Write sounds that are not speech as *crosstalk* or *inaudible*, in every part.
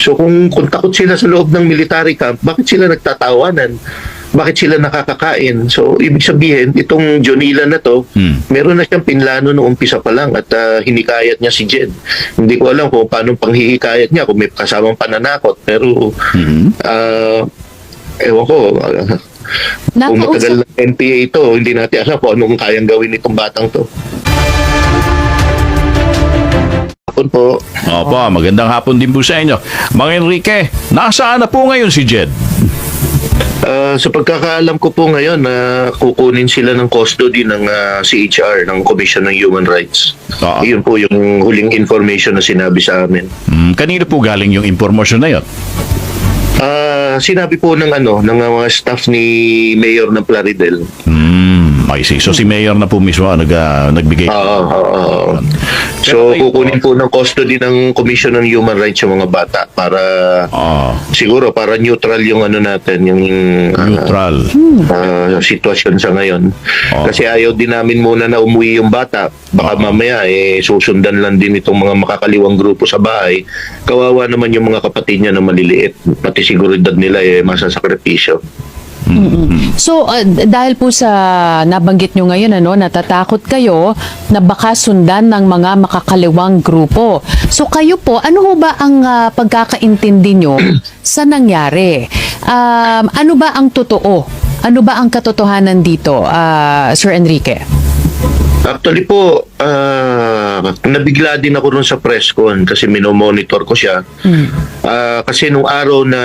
So kung, kung takot sila sa loob ng military camp, bakit sila nagtatawanan? Bakit sila nakakakain? So ibig sabihin, itong Jonila na to, Hmm. meron na siyang pinlano noong umpisa pa lang at ah, hinikayat niya si Jed. Hindi ko alam kung paano panghihikayat niya, kung may kasamang pananakot. Pero Mhm. ah, ewan ko, ah, kung matagal ng NPA ito, hindi natin alam kung anong kayang gawin itong batang to. Hapon po. Opo, magandang hapon din po sa inyo. Mang Enrique, nasaan na po ngayon si Jed? Ah, sa pagkakaalam ko po ngayon na kukunin sila ng custody ng ah, CHR, ng Commission on Human Rights. Oo. Iyon po yung huling information na sinabi sa amin. Hmm, kanino po galing yung impormasyon na yun? Ah, sinabi po ng ano, ng mga staff ni Mayor ng Plaridel. Hmm, I see. So si Mayor na po mismo nag, ah, nagbigay. Oo, oo, oo. So, kukunin po ng custody ng Commission on Human Rights yung mga bata para Ah, siguro para neutral yung ano natin, yung ah, neutral. ah, sitwasyon sa ngayon. Oo. Kasi ayaw din namin muna na umuwi yung bata. Baka Oo. mamaya eh susundan lang din itong mga makakaliwang grupo sa bahay. Kawawa naman yung mga kapatid niya na maliliit. Pati siguridad nila eh masasakripisyo. So d- dahil po sa nabanggit nyo ngayon, ano, natatakot kayo na baka sundan ng mga makakaliwang grupo. So kayo po, ano ho ba ang ah, pagkakaintindi nyo *clears throat* sa nangyari? Um, ano ba ang totoo? Ano ba ang katotohanan dito, ah, Sir Enrique? Actually po, ah, nabigla din ako ron sa press con kasi minomonitor ko siya. Ah, kasi nung araw na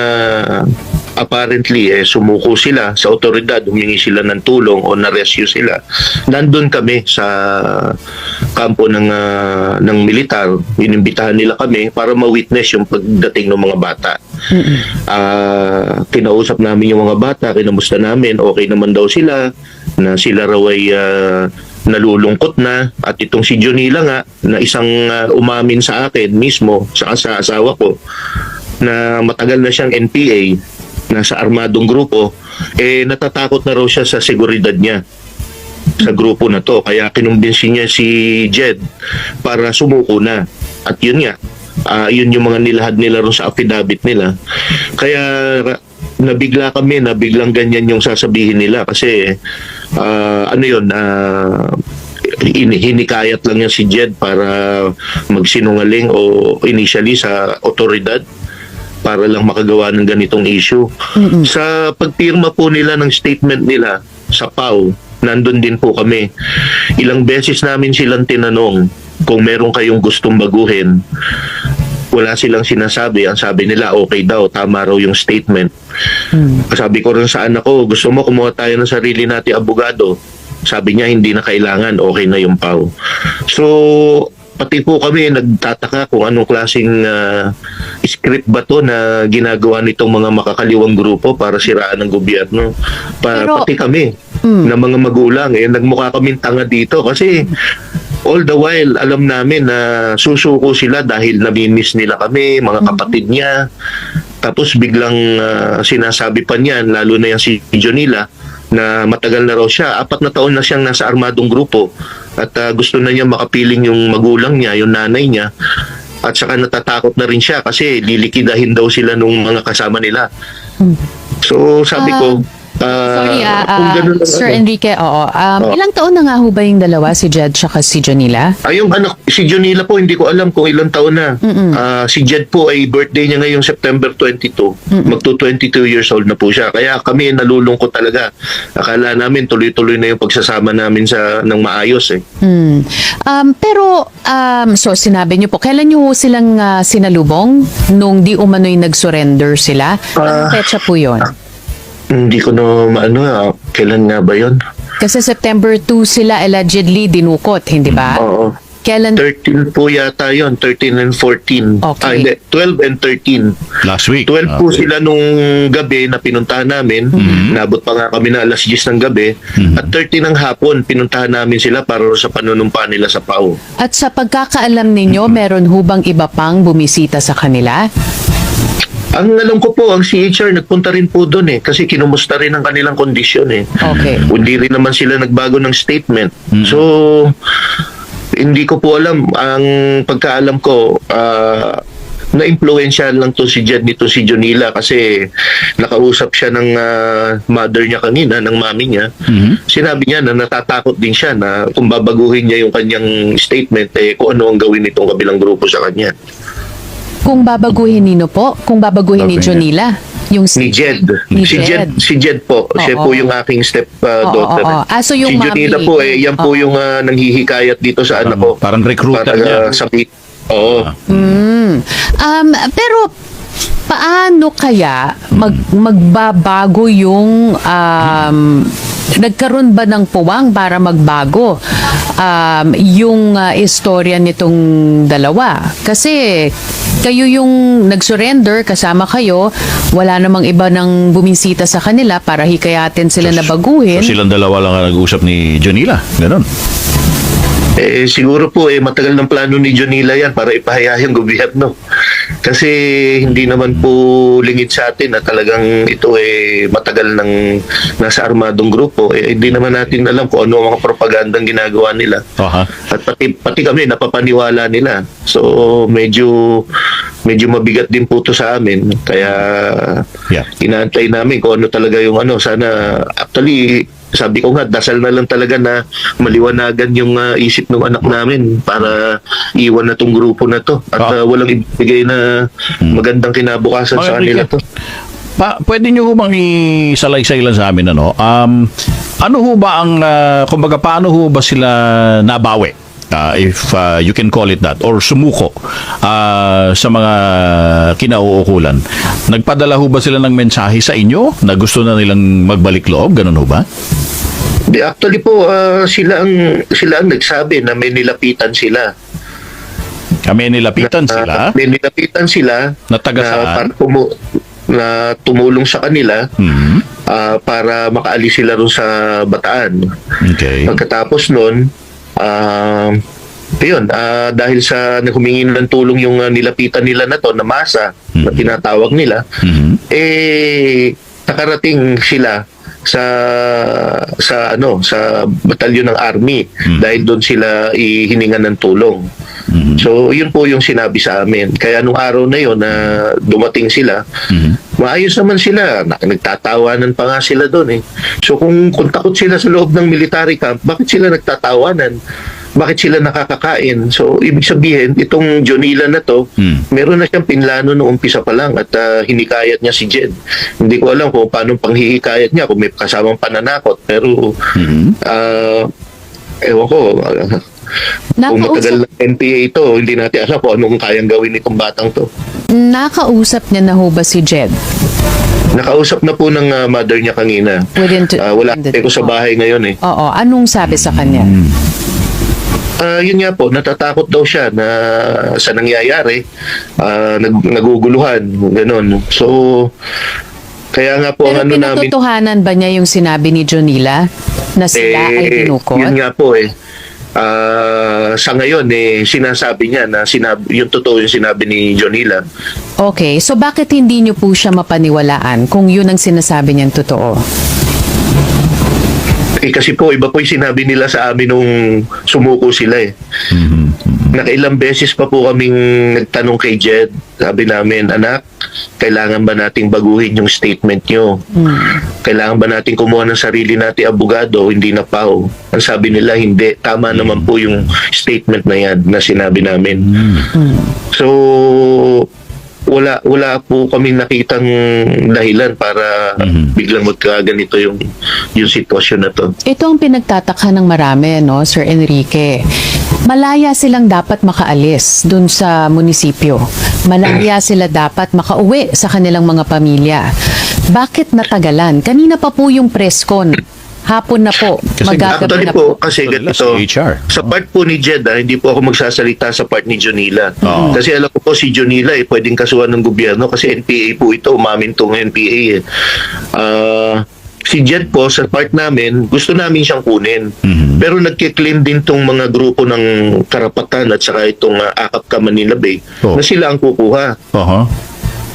apparently eh, sumuko sila sa otoridad, humingi sila ng tulong o na-rescue sila. Nandun kami sa kampo ng ah, ng militar. Inimbitahan nila kami para ma-witness yung pagdating ng mga bata. Ah, kinausap namin yung mga bata, kinamusta namin, okay naman daw sila, na sila raw ay ah, nalulungkot na at itong si Jonila nga na isang ah, umamin sa akin mismo sa, sa asawa ko na matagal na siyang NPA nasa armadong grupo eh natatakot na raw siya sa seguridad niya sa grupo na to. Kaya kinumbinsi niya si Jed para sumuko na. At yun nga ah, yun yung mga nilahad nila ron sa affidavit nila. Kaya nabigla kami na biglang ganyan yung sasabihin nila. Kasi ah, ano yun ini- hinikayat lang niya si Jed para magsinungaling o initially sa otoridad para lang makagawa ng ganitong issue. Sa pagpirma po nila ng statement nila sa PAW, nandun din po kami. Ilang beses namin silang tinanong kung meron kayong gustong baguhin. Wala silang sinasabi. Ang sabi nila, okay daw, tama raw yung statement. Sabi ko rin sa anak ko, gusto mo kumuha tayo ng sarili natin abogado. Sabi niya, hindi na kailangan, okay na yung PAW. So, pati po kami nagtataka kung anong klaseng ah, script ba to na ginagawa nitong mga makakaliwang grupo para siraan ng gobyerno. Pa, Pero- pati kami na mga magulang eh nagmukha kaming tanga dito kasi all the while alam namin na susuko sila dahil namimiss nila kami, mga kapatid niya. Tapos biglang ah, sinasabi pa niyan, lalo na yan si Jonila, na matagal na raw siya. Apat na taon na siyang nasa armadong grupo. At ah, gusto na niya makapiling yung magulang niya, yung nanay niya. At saka natatakot na rin siya kasi lilikidahin daw sila nung mga kasama nila. So sabi Ah, ko, ah, Sorry, ganun ang Sir ano- Enrique, oo. Um, Oo. Ilang taon na nga ho ba yung dalawa, si Jed at si Janila? Ay, yung anak, si Jonila po, hindi ko alam kung ilang taon na. Ah, si Jed po ay birthday niya ngayong September 22. Magto 22 years old na po siya. Kaya kami nalulungkot talaga. Akala namin tuloy-tuloy na yung pagsasama namin sa ng maayos eh. Hmm. Um, pero, um, so sinabi niyo po, kailan niyo silang ah, sinalubong? Nung di umano'y nag-surrender sila? Anong Ah. petsa po yon? Hindi ko na maano, ah, kailan nga ba yon? Kasi September 2 sila allegedly dinukot, hindi ba? Oo. Kailan? 13 po yata yon 13 and 14. Okay. Ah, hindi, 12 and 13. Last week. 12 po Okay. sila nung gabi na pinuntahan namin. Nabot pa nga kami na alas 10 ng gabi. At 13 ng hapon, pinuntahan namin sila para sa panunumpa nila sa PAO. At sa pagkakaalam ninyo, meron hubang iba pang bumisita sa kanila? Ang alam ko po, ang CHR nagpunta rin po doon eh. Kasi kinumusta rin ang kanilang kondisyon eh. Okay. Hindi rin naman sila nagbago ng statement. So, hindi ko po alam. Ang pagkaalam ko, ah, na-influensyahan lang to si Jed nito si Jonila kasi nakausap siya ng ah, mother niya kanina, ng mami niya. Mhm. Sinabi niya na natatakot din siya na kung babaguhin niya yung kanyang statement, eh kung ano ang gawin nitong kabilang grupo sa kanya. Kung babaguhin nino po, kung babaguhin ni Okay. Jonila, yung Ni Jed. Ni si Jed. Jed. Si Jed po. Siya Oo. po yung aking step uh, Oo, oo, oo. Ah, so yung si Jonila mami- po, eh, yan po Oo. yung ah, nanghihikayat dito sa anak ko. Parang recruiter Para, niya. ah, sabi, Oo. Mm. Um, pero paano kaya mag, magbabago yung um, nagkaroon ba ng puwang para magbago um, yung uh, istorya nitong dalawa? Kasi kayo yung nag-surrender, kasama kayo, wala namang iba nang bumisita sa kanila para hikayatin sila na baguhin. So silang dalawa lang ang nag-usap ni Jonila. Ganon. Eh, siguro po, eh, matagal ng plano ni Jonila yan para ipahaya yung gobyerno. Kasi hindi naman po lingid sa atin na talagang ito eh matagal ng nasa armadong grupo. Eh, hindi naman natin alam kung ano ang mga propagandang ginagawa nila. Aha. At pati, pati kami, napapaniwala nila. So, medyo medyo mabigat din po to sa amin. Kaya, Yeah. inaantay namin kung ano talaga yung ano. Sana, actually, sabi ko nga, dasal na lang talaga na maliwanagan yung ah, isip ng anak namin para iwan na tong grupo na to. At ah, walang ibigay na magandang kinabukasan Mga sa kanila to. Pa, pwede nyo bang isalaysay lang sa amin ano? Um, ano ho ba ang ah, kumbaga paano ho ba sila nabawi? Ah, if ah, you can call it that or sumuko ah, sa mga kinauukulan. Nagpadala ho ba sila ng mensahe sa inyo na gusto na nilang magbalik loob? Ganun ho ba? Di, actually po, ah, sila ang sila ang nagsabi na may nilapitan sila. Kami nilapitan na, sila. May nilapitan sila Na taga saan? para tumu- na tumulong sa kanila Mhm. ah, para makaalis sila ron sa bataan. Okay. Pagkatapos nun, ah, ayun, ah, dahil sa humingi ng tulong yung ah, nilapitan nila na to, na masa, na Mhm. tinatawag nila, Mhm. eh, nakarating sila sa sa ano sa batalyon ng army Mhm. dahil doon sila ihiningan ng tulong. Mhm. So, yun po yung sinabi sa amin. Kaya nung araw na yun na dumating sila, Mhm. Maayos naman sila. Na- Nagtatawanan pa nga sila doon eh. So, kung, kung takot sila sa loob ng military camp, bakit sila nagtatawanan? Bakit sila nakakakain? So, ibig sabihin, itong Jonila na to, Hmm. meron na siyang pinlano noong umpisa pa lang at ah, hinikayat niya si Jed. Hindi ko alam kung paano panghihikayat niya, kung may kasamang pananakot. Pero, Mhm. ah, ewan ko, kung Nakausap, matagal na NPA ito, hindi natin alam kung anong kayang gawin nitong batang to. nakausap niya na ho ba si Jed? Nakausap na po ng ah, mother niya kanina. Within two- Ah, wala ko sa bahay ngayon eh. Oo, anong sabi sa kanya? Ah, yun nga po, natatakot daw siya na sa nangyayari, ah, nag, naguguluhan, ganun. So, kaya nga po Pero ang ano namin, pinatotohanan ba niya yung sinabi ni Jonila na sila ay dinukot? yun nga po eh. Ah, sa ngayon eh sinasabi niya na sinabi yung totoo yung sinabi ni Jonila. Okay, so bakit hindi niyo po siya mapaniwalaan kung yun ang sinasabi niyang totoo? Eh, kasi po iba po yung sinabi nila sa amin nung sumuko sila eh. Mhm. Nakailang beses pa po kaming nagtanong kay Jed. Sabi namin, anak, kailangan ba nating baguhin yung statement nyo? Kailangan ba nating kumuha ng sarili nating abogado? Hindi na pao. Ang sabi nila, hindi. Tama naman po yung statement na yan na sinabi namin. So, wala wala po kami nakitang dahilan para Mhm. biglang magkaganito yung yung sitwasyon na to. Ito ang pinagtataka ng marami, no, Sir Enrique. Malaya silang dapat makaalis dun sa munisipyo. Malaya *clears throat* sila dapat makauwi sa kanilang mga pamilya. Bakit natagalan? Kanina pa po yung press con. Hapon na po. Kasi Magagabi na po, po. kasi ganito, si HR. sa part po ni Jed, ah, hindi po ako magsasalita sa part ni Jonila. Oo. Kasi alam ko po si Jonila eh, pwedeng kasuhan ng gobyerno kasi NPA po ito, umamin tong NPA eh. Ah, si Jed po, sa part namin, gusto namin siyang kunin. Mhm. Pero nagkiklaim din tong mga grupo ng karapatan at saka itong uh, Akap Ka Manila Bay Oh. na sila ang kukuha. Aha.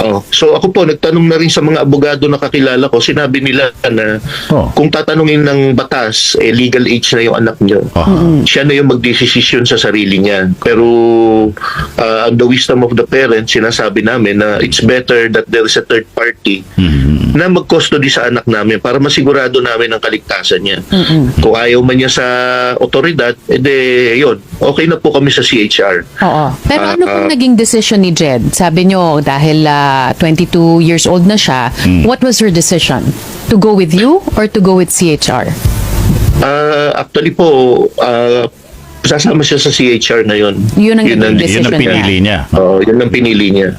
Oh, so ako po nagtanong na rin sa mga abogado na kakilala ko, sinabi nila na Oh. kung tatanungin ng batas, eh, legal age na yung anak niyo. Aha. Siya na yung magdesisyon sa sarili niya. Pero uh, the wisdom of the parents, sinasabi namin na it's better that there is a third party Mhm. na mag-custody sa anak namin para masigurado namin ang kaligtasan niya. Kung ayaw man niya sa otoridad, edi yun, okay na po kami sa CHR. Oo. Pero Ah, ano pong ah. naging decision ni Jed? Sabi nyo, dahil ah, 22 years old na siya, Hmm. what was her decision? To go with you or to go with CHR? Ah, actually po, ah, sasama siya sa CHR na yun. Yun ang Yun ang decision niya. pinili niya. Oo, yun ang pinili niya.